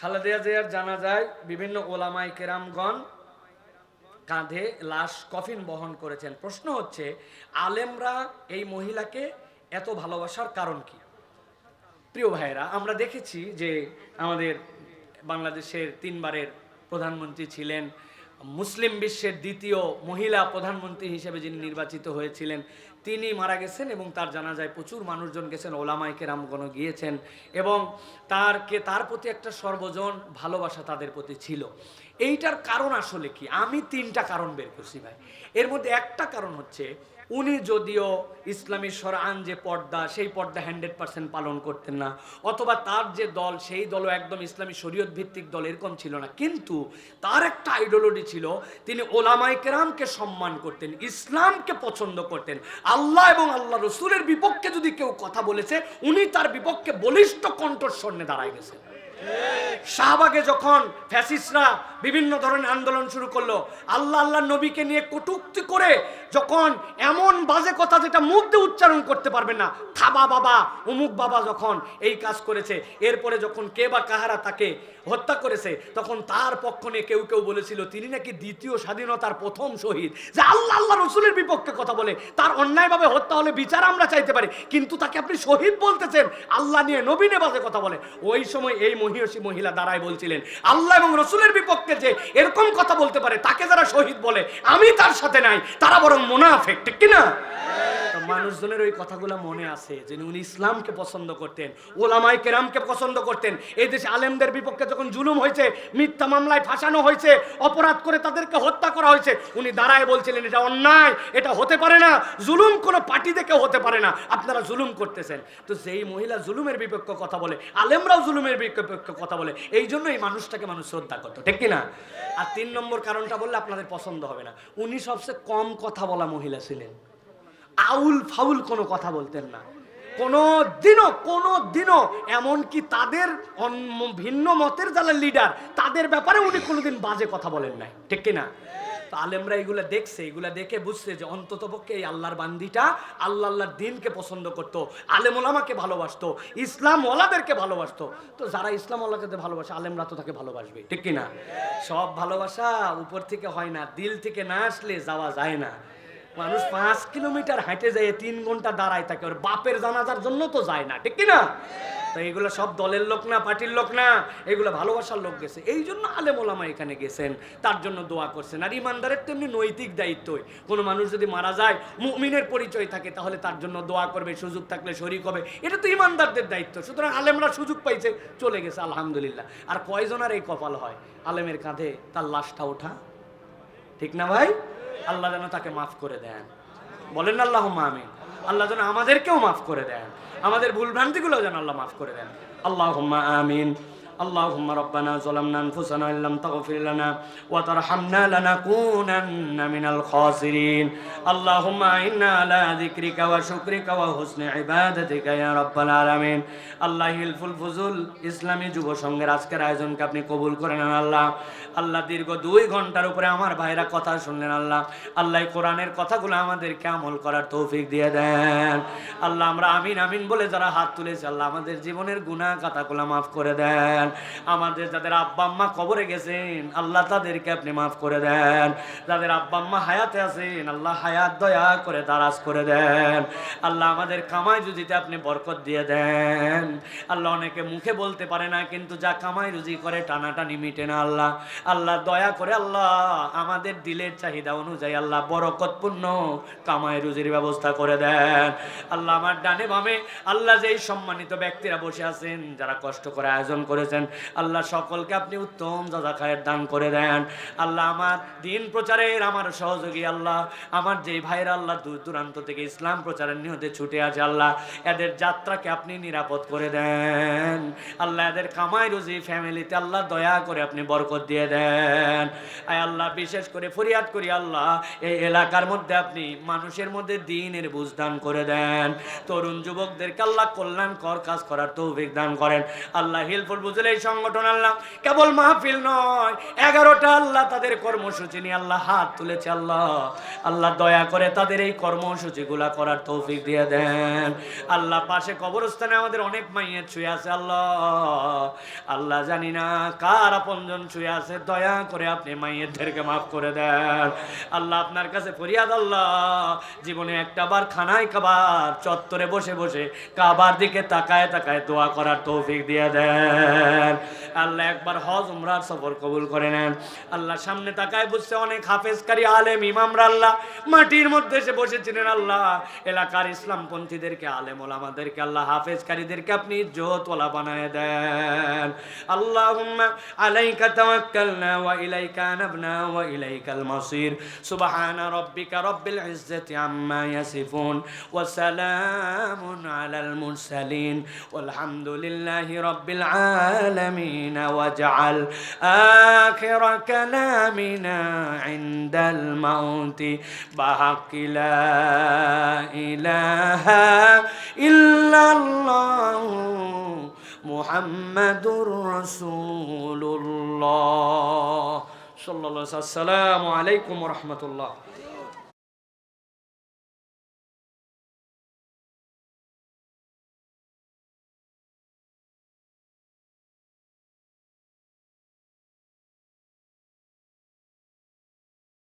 খালেদা জিয়ার জানা যায় বিভিন্ন ওলামাই কেরামগণ কাঁধে লাশ কফিন বহন করেছেন। প্রশ্ন হচ্ছে, আলেমরা এই মহিলাকে এত ভালোবাসার কারণ কি? প্রিয় ভাইয়েরা, আমরা দেখেছি যে আমাদের বাংলাদেশের তিনবারের প্রধানমন্ত্রী ছিলেন, মুসলিম বিশ্বের দ্বিতীয় মহিলা প্রধানমন্ত্রী হিসেবে যিনি নির্বাচিত হয়েছিলেন তিনি মারা গেছেন এবং তার জানা যায় প্রচুর মানুষজন গেছেন ওলামাই কেরামগণ গিয়েছেন এবং তারকে, তার প্রতি একটা সর্বজন ভালোবাসা তাদের প্রতি ছিল। এইটার কারণ আসলে কি? আমি তিনটা কারণ বের করছি ভাই। এর মধ্যে একটা কারণ হচ্ছে, উনি যদিও ইসলামী সরান যে পর্দা, সেই পর্দা হান্ড্রেড পার্সেন্ট পালন করতেন না, অথবা তার যে দল, সেই দলও একদম ইসলামী শরীয়ত ভিত্তিক দল এরকম ছিল না। কিন্তু তার একটা আইডিওলজি ছিল, তিনি ওলামাই কেরামকে সম্মান করতেন, ইসলামকে পছন্দ করতেন। আল্লাহ এবং আল্লাহ রসুলের বিপক্ষে যদি কেউ কথা বলেছে, উনি তার বিপক্ষে বলিষ্ঠ কণ্ঠস্বর নিয়ে দাঁড়ায় গেছেন। শাহবাগে যখন ফ্যাসিস্টরা বিভিন্ন ধরনের আন্দোলন শুরু করল, আল্লাহ আল্লাহ নবীকে নিয়ে কটুক্তি করে যখন এমন বাজে কথা যেটা মুখ দিয়ে উচ্চারণ করতে পারবে না, থাবা বাবা অমুক বাবা যখন এই কাজ করেছে, এরপরে যখন কে বা কাহারা তাকে হত্যা করেছে, তখন তার পক্ষ নিয়ে কেউ কেউ বলেছিল, তিনি নাকি দ্বিতীয় স্বাধীনতার প্রথম শহীদ। যে আল্লাহ আল্লাহ রসুলের বিপক্ষে কথা বলে, তার অন্যায়ভাবে হত্যা হলে বিচার আমরা চাইতে পারি, কিন্তু তাকে আপনি শহীদ বলতেছেন, আল্লাহ নিয়ে নবীনে বাজে কথা বলে। ওই সময় এই মহিষী মহিলা দাঁড়ায় বলছিলেন, আল্লাহ এবং রসুলের বিপক্ষে যে এরকম কথা বলতে পারে, তাকে যারা শহীদ বলে, আমি তার সাথে নাই, তারা বরং মোনাফেক, ঠিক কিনা? মানুষজনের ওই কথাগুলো মনে আছে যে উনি ইসলামকে পছন্দ করতেন ওলামাই কেরামকে পছন্দ করতেন। এই দেশে আলেমদের বিপক্ষে যখন জুলুম হয়েছে, মিথ্যা মামলায় ফাঁসানো হয়েছে, অপরাধ করে তাদেরকে হত্যা করা হয়েছে, উনি দাঁড়ায় বলছিলেন, এটা অন্যায়, এটা হতে পারে না, জুলুম কোনো পার্টি দেখে হতে পারে না, আপনারা জুলুম করতেছেন। তো যেই মহিলা জুলুমের বিপক্ষে কথা বলে, আলেমরাও জুলুমের বিপক্ষে কথা বলে, এই জন্য এই মানুষটাকে মানুষ শ্রদ্ধা করতো, ঠিক কিনা? আর তিন নম্বর কারণটা বললে আপনাদের পছন্দ হবে না। উনি সবচেয়ে কম কথা বলা মহিলা ছিলেন। আউল ফাউল কোনো কথা বলতেন না। কোনো দিনও কোনো দিনও, এমনকি তাদের ভিন্ন মতের যারা লিডার তাদের ব্যাপারে উনি কোনোদিন বাজে কথা বলেন নাই। ঠিক কিনা? আলেমরা এগুলা দেখছে, এগুলা দেখে বুঝছে যে অন্তত পক্ষে এই আল্লাহর বান্দিটা আল্লাহ আল্লাহর দিনকে পছন্দ করতো আলেম ওলামাকে ভালোবাসতো ইসলাম ওলাদেরকে ভালোবাসতো। তো যারা ইসলাম ওলাকে ভালোবাসে, আলেমরা তো তাকে ভালোবাসবে, ঠিক কিনা? সব ভালোবাসা উপর থেকে হয় না, দিল থেকে না আসলে যাওয়া যায় না। মানুষ পাঁচ কিলোমিটার হাঁটে যায় তিন ঘণ্টা দাঁড়ায় থাকে, ওর বাপের জানাজার জন্য তো যায় না, ঠিক কিনা তো এগুলো সব দলের লোক না, পার্টির লোক না, এগুলো ভালোবাসার লোক গেছে। এই জন্য আলেম ওলামা এখানে গেছেন, তার জন্য দোয়া করছেন। আর ইমানদারের তেমনি নৈতিক দায়িত্বই। কোনো মানুষ যদি মারা যায়, মুমিনের পরিচয় থাকে, তাহলে তার জন্য দোয়া করবে, সুযোগ থাকলে শরিক হবে। এটা তো ইমানদারদের দায়িত্ব। সুতরাং আলেমরা সুযোগ পাইছে, চলে গেছে, আলহামদুলিল্লাহ। আর কয়জনের এই কপাল হয়? আলেমের কাঁধে তার লাশটা ওঠা, ঠিক না ভাই? আল্লাহ যেন তাকে মাফ করে দেন। বলেন আল্লাহ আমিন। আল্লাহ যেন আমাদেরকেও মাফ করে দেন। আমাদের ভুল ভ্রান্তিগুলো যেন আল্লাহ মাফ করে দেন। আল্লাহ আমিন। اللهم ربنا ظلمنا انفسنا ان لم تغفر لنا وترحمنا لنكونن من الخاسرين اللهم انا على ذكرك وشكرك وحسن عبادتك يا رب العالمين আল্লাহ হিলফুল ফুজুল ইসলামী যুব সংঘের আজকের আয়োজনকে আপনি কবুল করে নেন আল্লাহ আল্লাহ দীর্ঘ দুই ঘন্টার উপরে আমার ভাইরা কথা শুনলেন আল্লাহ আল্লাহ কোরআনের কথাগুলো আমাদেরকে আমল করার তৌফিক দিয়ে দেন আল্লাহ আমরা আমিন আমিন বলে যারা হাত তুলেছে আল্লাহ আমাদের জীবনের গুনাহ কথাগুলো মাফ করে দেন আমাদের যাদের আব্বা আম্মা কবরে গেছেন, আল্লাহ তাদেরকে আপনি মাফ করে দেন। যাদের আব্বা আম্মা হায়াতে আছেন, আল্লাহ হায়াত দয়া করে দারাজ করে দেন। আল্লাহ আমাদের কামাই রুজিতে আপনি বরকত দিয়ে দেন। আল্লাহ অনেকে মুখে বলতে পারে না, কিন্তু যা কামাই রুজি করে টানাটানি মিটে না আল্লাহ। আল্লাহ দয়া করে আল্লাহ আমাদের দিলের চাহিদা অনুযায়ী আল্লাহ বরকতপূর্ণ কামাই রুজির ব্যবস্থা করে দেন। আল্লাহ আমার ডানে বামে, আল্লাহ যেই সম্মানিত ব্যক্তিরা বসে আছেন, যারা কষ্ট করে আয়োজন করেছেন আল্লাহ সকলকে আপনি উত্তম দাদা খায়ের দান করে দেন। আল্লাহ আমার দিন প্রচারের আমার সহযোগী আল্লাহ। আমার যেই ভাইয়েরা আল্লাহ দূর দূরান্ত থেকে ইসলাম প্রচারের নিহতে ছুটে আছে আল্লাহ। এদের যাত্রাকে আপনি নিরাপদ করে দেন। আল্লাহ এদের কামাই রুজি ফ্যামিলিতে আল্লাহ দয়া করে আপনি বরকত দিয়ে দেন। আয় আল্লাহ, বিশেষ করে ফরিয়াদ করি আল্লাহ, এই এলাকার মধ্যে আপনি মানুষের মধ্যে দিনের বুঝ দান করে দেন। তরুণ যুবকদেরকে আল্লাহ কল্যাণ কর কাজ করার তৌফিক দান করেন। আল্লাহ হিলফুল বুঝলে এই সংগঠন আল্লাহ কেবল মাহফিল নয়, এগারোটা আল্লাহ তাদের কর্মসূচি নিয়ে আল্লাহ হাত তুলেছে আল্লাহ। আল্লাহ দয়া করে তাদের এই কর্মসূচিগুলা করার তৌফিক দিয়ে দেন। আল্লাহ পাশে কবরস্থানে আমাদের অনেক মাইয়ের ছুঁয়ে আছে আল্লাহ। আল্লাহ জানি না কার আপনজন ছুঁয়ে আছে, দয়া করে আপনি মাইয়েরদেরকে মাফ করে দেন। আল্লাহ আপনার কাছে ফরিয়াদ আল্লাহ, জীবনে একটা বার খানায় খাবার চত্বরে বসে বসে কাবার দিকে তাকায় তাকায় দোয়া করার তৌফিক দিয়ে দেন। নেন আল্লাহ একবার হজ, উমরার সফর কবুল করে নেন। আল্লাহ সামনে তাকায় বুঝছে অনেক হাফেজকারী আলেম, ইমামরা আল্লাহ। মাটির মধ্যে এসে বসেছিলেন আল্লাহ। এলাকার ইসলামপন্থীদেরকে আলেম ওলামাদেরকে আল্লাহ হাফেজকারীদেরকে আপনি জোতওয়ালা বানায় দেন। আল্লাহ আলাইকা তাওয়াক্কালনা ওয়া ইলাইকা নাবনা ওয়া ইলাইকাল মাসির। সুবহান রাব্বিকা রাব্বিল ইজ্জাতি আম্মা ইয়াসিফুন ওয়া সালামুন আলাল মুরসালিন। ওয়াল হামদুলিল্লাহি রাব্বিল আলামিন العالمين واجعل آخر كلامنا عند الموت. بحق لا إله إلا الله محمد رسول الله. صلى الله عليه وسلم. السلام عليكم ورحمة الله.